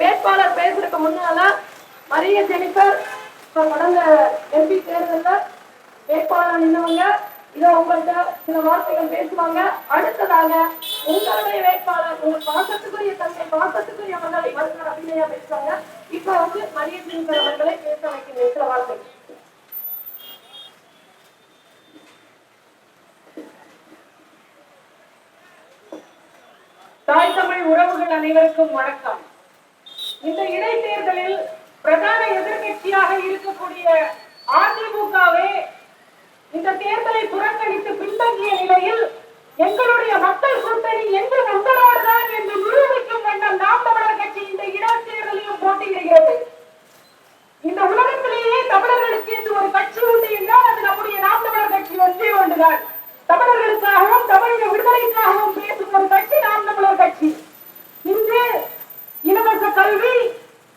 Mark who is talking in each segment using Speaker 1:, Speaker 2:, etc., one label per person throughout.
Speaker 1: வேட்பாளர் பேசுறதுக்கு முன்னால மரிய ஜெனிஃபர் கடந்த எம்பி தேர்தலில் வேட்பாளர் நின்னவங்க இதை உங்கள்கிட்ட சில வார்த்தைகள் பேசுவாங்க. அடுத்ததாக உங்களுடைய வேட்பாளர் உங்கள் பாசத்துக்குரிய தந்தை பாசத்துக்குரிய மகளை மருத்துவர் அபிநயா பேசுவாங்க. இப்ப வந்து மரிய ஜெனிஃபர் அவர்களை பேச வைக்கின்ற சில வார்த்தை.
Speaker 2: தாய் தமிழ் உறவுகள் அனைவருக்கும் வணக்கம். இந்த இடைத்தேர்தலில் பிரதான எதிர்கட்சியாக இருக்கக்கூடிய அதிமுகவே இந்த தேர்தலை புறக்கணித்து பின்தங்கிய நிலையில் எங்களுடைய மக்கள் கூட்டணி எங்கு உங்களோடுதான் என்று நிரூபிக்கும் வண்ணம் நாம் தமிழர் கட்சி இந்த இடைத்தேர்தலையும் போட்டியிடுகிறது. இந்த உலகத்திலேயே தமிழர்களுக்கு என்று ஒரு கட்சி உண்டு என்றால் அது நம்முடைய நாம் தமிழர் கட்சி ஒன்றே ஒன்றுதான். தமிழர்களுக்காகவும் தமிழக விடுதலைக்காகவும் பேசும் ஒரு கட்சி நாம் தமிழர் கட்சி. இன்று கல்வி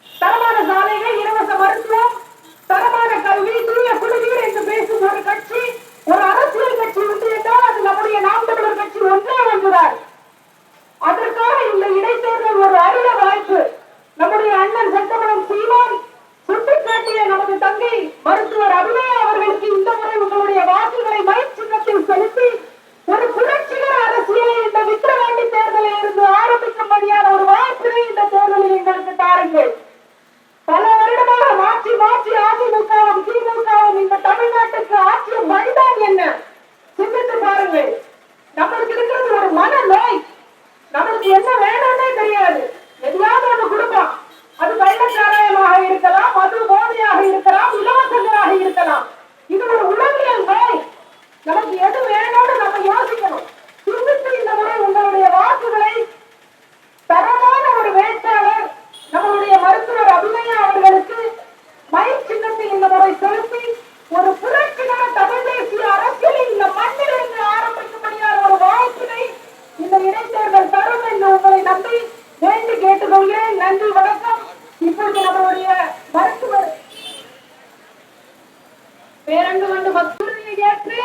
Speaker 2: தரமான சாலைகள் இலவச மருத்துவம் தரமான கல்வி தூய குடிநீர் என்று பேசும் ஒரு கட்சி ஒரு அரசியல் கட்சி உண்டு என்றால் அது நம்முடைய நாம் தமிழர் கட்சி ஒன்றே ஒன்றுதான் அதற்காக இந்த இடைத்தேர்தல் ஒரு அரிய வாய்ப்பு நம்முடைய அண்ணன் செந்தமலம் சீமான் சுட்டிக்காட்டிய நமது தங்கை மருத்துவர் அபிநயா அவர்களுக்கு இந்த முறை உங்களுடைய வாக்குகளை மயிற்சின்னத்தில் செலுத்தி ஒரு புரட்சிகர அரசியலை இந்த விக்கிரவாண்டி தேர்தலில் இருந்து ஆரம்பிக்கும்படியான ஒரு வாய்ப்பினை இந்த தேர்தலில் எங்களுக்கு தாருங்கள் பல வருடமாக மாற்றி மாற்றி அதிமுகவும் திமுகவும் இந்த தமிழ்நாட்டுக்கு ஆற்றிய மனிதான் என்ன சிந்தித்து பாருங்கள் நம்மளுக்கு இருக்கிறது ஒரு மன நோய் நம்மளுக்கு என்ன வேணும்னே தெரியாது எதையாவது ஒண்ணு கொடுப்போம் அது வெள்ளச்சாராயமாக இருக்கலாம் மது போதையாக இருக்கலாம் இலவசங்களாக இருக்கலாம் இது ஒரு உளவியல் நோய் நமக்கு எது வேணும்னு நம்ம யோசிக்கணும் சிந்தித்து இந்த முறை உங்களுடைய வாக்குகளை தரமான ஒரு வேட்பாளர் நம்மளுடைய மருத்துவர் அபிநயா அவர்களுக்கு மயில் சின்னத்தில் இந்த முறை செலுத்தி ஒரு புரட்சிகர தமிழ் தேசிய அரசியலை இந்த மண்ணில் இருந்து ஆரம்பிக்கும்படியான ஒரு வாய்ப்பினை இந்த இடைத்தேர்தல் தரும் என்று உங்களை நம்பி வேண்டி கேட்டுக்கொள்கிறேன் நன்றி வணக்கம் இப்பொழுது நம்மளுடைய மருத்துவர் பேரண்டு கொண்டு மக்களுடைய ஏற்று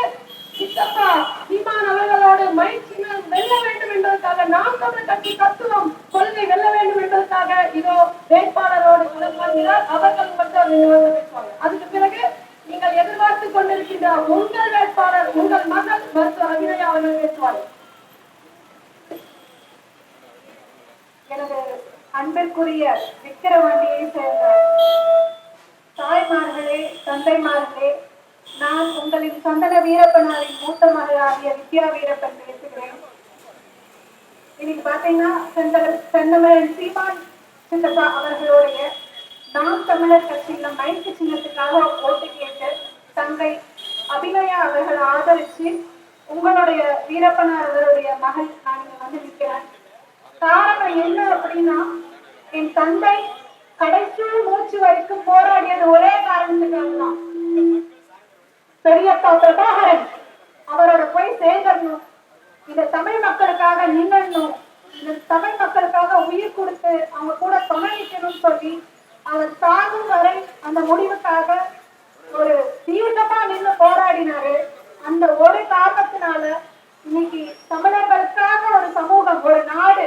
Speaker 2: சித்தப்பா சீமான் அவர்களோடு மயிற்சியினர் வெல்ல வேண்டும் என்பதற்காக நாம் தமிழ் கட்சி தத்துவம் கொள்கை வெல்ல வேண்டும் என்பதற்காக இதோ வேட்பாளரோடு களமாகிறார் அவர்கள் மட்டும் பேசுவாங்க அதுக்கு பிறகு நீங்கள் எதிர்பார்த்து கொண்டிருக்கின்ற உங்கள் வேட்பாளர் உங்கள் மகள் மருத்துவர் அபிநயா அவர்கள் பேசுவார்கள் எனது அன்பிற்குரிய விக்கிரவாண்டியை சேர்ந்த தாய்மார்களே தந்தைமார்களே நான் உங்களின் சந்தன வீரப்பனாரின் மூத்த மகளாகிய வித்யா வீரப்பன் பேசுகிறேன். இன்னைக்கு பாத்தீங்கன்னா செந்தமிழ் செந்தமிழன் சீமான் சின்னப்பா அவர்களுடைய நாம் தமிழர் கட்சியில மைக்கு சின்னத்துக்காக ஓட்டு கேட்டு தங்கை அபிநயா அவர்கள் ஆதரிச்சு உங்களுடைய வீரப்பனார் அவருடைய மகள் நான் இங்க வந்து நிற்கிறேன். காரணம் என்ன அப்படின்னா என் தந்தை கடைசி மூச்சு வரைக்கும் போராடியது ஒரே காரணத்துக்காக தான் பெரியப்பா பிரபாகரன் அவரோட போய் சேர்ந்துடணும். இந்த தமிழ் மக்களுக்காக நின்னணும் இந்த தமிழ் மக்களுக்காக உயிர் கொடுத்து அவங்க கூட துணைக்கணும்னு சொல்லி அவர் சாகும் வரை அந்த முடிவுக்காக ஒரு தீவிரமா நின்று போராடினாரு. அந்த ஒரு காரணத்தினால இன்னைக்கு தமிழர்களுக்காக ஒரு சமூகம் ஒரு நாடு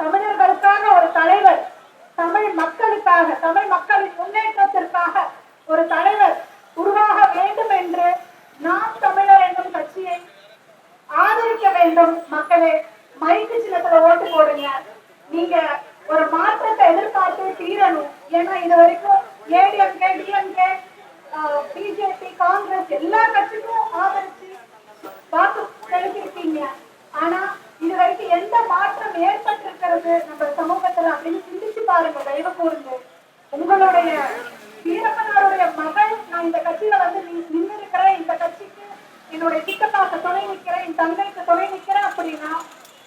Speaker 2: தமிழர்களுக்காக ஒரு தலைவர் தமிழ் மக்களுக்காக தமிழ் மக்களின் முன்னேற்றத்திற்காக ஒரு தலைவர் நாம் தமிழர் என்னும் கட்சியை ஆதரிக்க வேண்டும். மக்களே மைக்கு சின்னத்துல ஓட்டு போடுங்க. நீங்க ஒரு மாற்றத்தை எதிர்பார்த்து தீரணும் ஏன்னா இது வரைக்கும் ஏடிஎம்கே டிஎம்கே பிஜேபி காங்கிரஸ் எல்லா கட்சிக்கும் ஆதரிச்சு வாக்கு செலுத்திருக்கீங்க ஆனா இது வரைக்கும் எந்த மாற்றம் ஏற்பட்டிருக்கிறது நம்ம சமூகத்துல அப்படின்னு சிந்திச்சு பாருங்க தயவு கூறுங்க. உங்களுடைய வீரப்பனாருடைய மகள் நான் இந்த கட்சியில வந்து நின்று இருக்கிறேன் இந்த கட்சிக்கு என்னுடைய சித்தப்பாக்கு துணை நிற்கிறேன் என் தந்தைக்கு துணை நிற்கிறேன் அப்படின்னா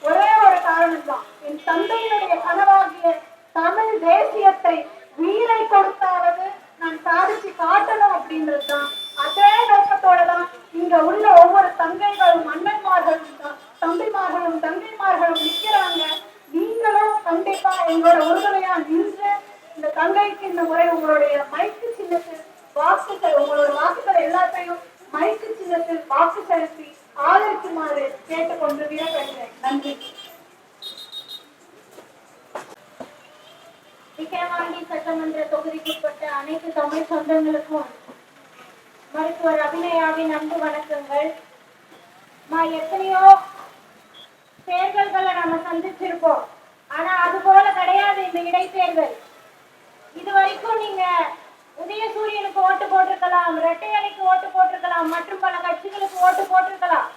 Speaker 2: ஒரே ஒரு காரணம் தான் என் தந்தையினுடைய கனவாகிய தமிழ் தேசியத்தை உயிரை கொடுத்தாவது நான் சாதிச்சு காட்டணும் அப்படின்றது தான் அதே நோக்கத்தோட தான் இங்க உள்ள ஒவ்வொரு தங்கைகளும் அண்ணன்மார்களும் தான் தம்பிமார்களும் தங்கைமார்களும் நிற்கிறாங்க. நீங்களும் கண்டிப்பா எங்களோட உறுதுணையா நின்று இந்த தங்கைக்கு இந்த முறை உங்களுடைய மைக்கு சின்னத்தில் வாக்குகள் உங்களோட வாக்குகள் எல்லாத்தையும் வாக்கு செலுத்தி ஆதரிக்குமாறு கேட்டுக்கொண்டு விடப்படுகிறேன் நன்றி.
Speaker 3: விக்கிரவாண்டி சட்டமன்ற தொகுதிக்குட்பட்ட அனைத்து தமிழ் சொந்தங்களுக்கும் மருத்துவர் அபிநயாவின் அன்பு வணக்கங்கள். நான் எத்தனையோ தேர்தல்களை நம்ம சந்திச்சிருப்போம். ஆனா அது போல கிடையாது இந்த இடைத்தேர்தல். இது வரைக்கும் நீங்க உதயசூரியனுக்கு ஓட்டு போட்டிருக்கலாம் இரட்டை அலைக்கு ஓட்டு போட்டிருக்கலாம் மற்றும் பல கட்சிகளுக்கு ஓட்டு போட்டிருக்கலாம்.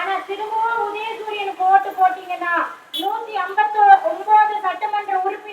Speaker 3: ஆனா திரும்பவும் உதயசூரியனுக்கு ஓட்டு போட்டீங்கன்னா நூத்தி ஐம்பத்தி ஒன்பது சட்டமன்ற உறுப்பினர்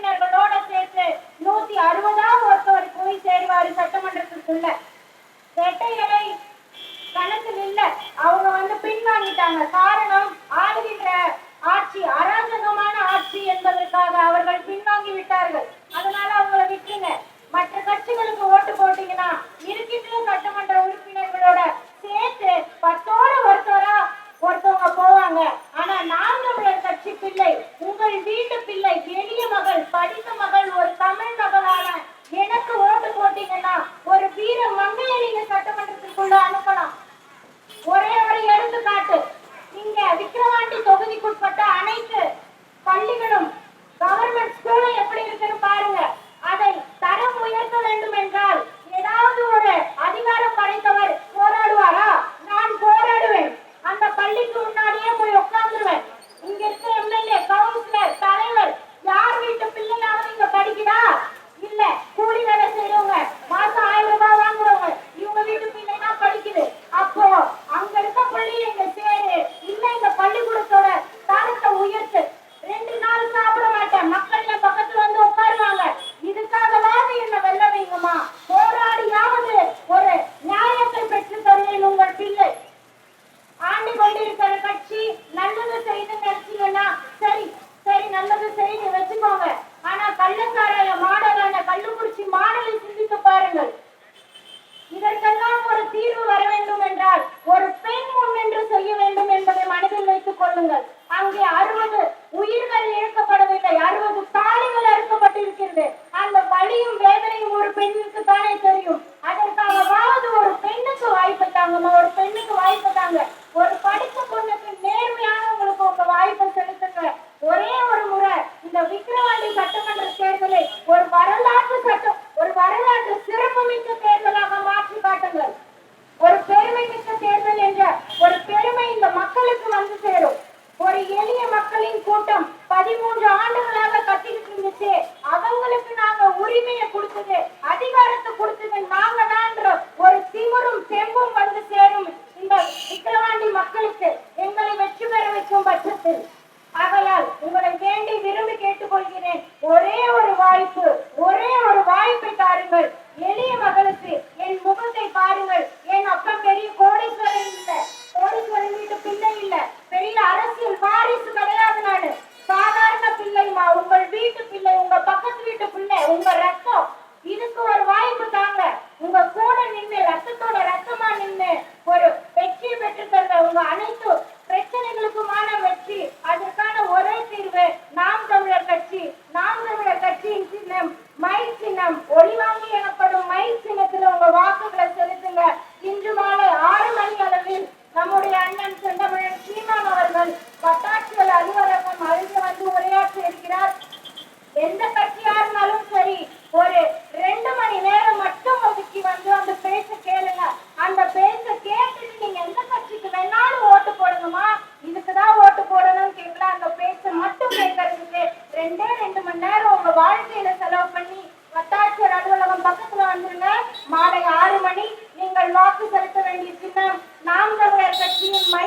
Speaker 3: இவன் நாங்கதான்ற ஒரு திமுறும் தெம்பும் வந்து சேரும் இந்த விக்கிரவாண்டி மக்களுக்கு. எங்களை வெற்றி பெற வைக்கும் பட்சத்தில். ஆகையால் உங்களை வேண்டி விரும்பி கேட்டுக்கொள்கிறேன். ஒரே ஒரு வாய்ப்பு ஒரே ஒரு வாய்ப்பை தாருங்கள். எளிய மகளுக்கு என் முகத்தை பாருங்கள். ரெண்டே ரெண்டு மணி நேரம் உங்க வாழ்க்கையில செலவு பண்ணி வட்டாட்சியர் அலுவலகம் பக்கத்துல வந்துருங்க. மாலை ஆறு மணி. நீங்கள் வாக்கு செலுத்த வேண்டிய சின்னம். நாம் தமிழர் கட்சியின் மை